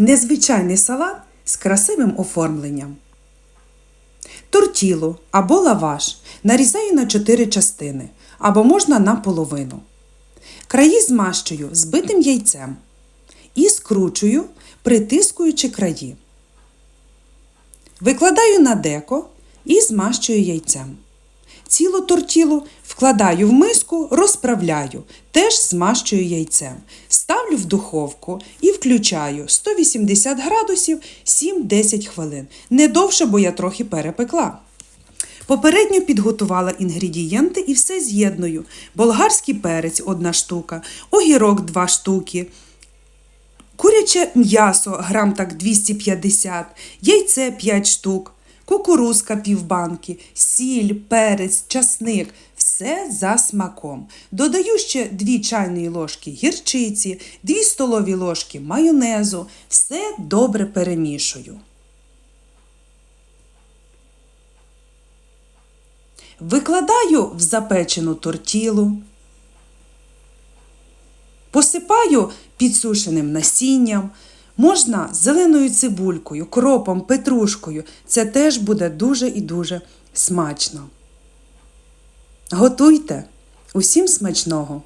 Незвичайний салат з красивим оформленням. Тортілу або лаваш нарізаю на 4 частини або можна на половину. Краї змащую збитим яйцем і скручую, притискуючи краї. Викладаю на деко і змащую яйцем. Цілу тортілу вкладаю в миску, розправляю, теж змащую яйцем. Ставлю в духовку і включаю 180 градусів 7-10 хвилин. Не довше, бо я трохи перепекла. Попередньо підготувала інгредієнти і все з'єдную. Болгарський перець 1 штука, огірок 2 штуки, Куряче м'ясо грам так 250, яйце 5 штук, кукурузка півбанки, сіль, перець, часник – все за смаком. Додаю ще 2 чайні ложки гірчиці, 2 столові ложки майонезу. Все добре перемішую. Викладаю в запечену тортілу. Посипаю підсушеним насінням, можна з зеленою цибулькою, кропом, петрушкою. Це теж буде дуже і дуже смачно. Готуйте! Усім смачного!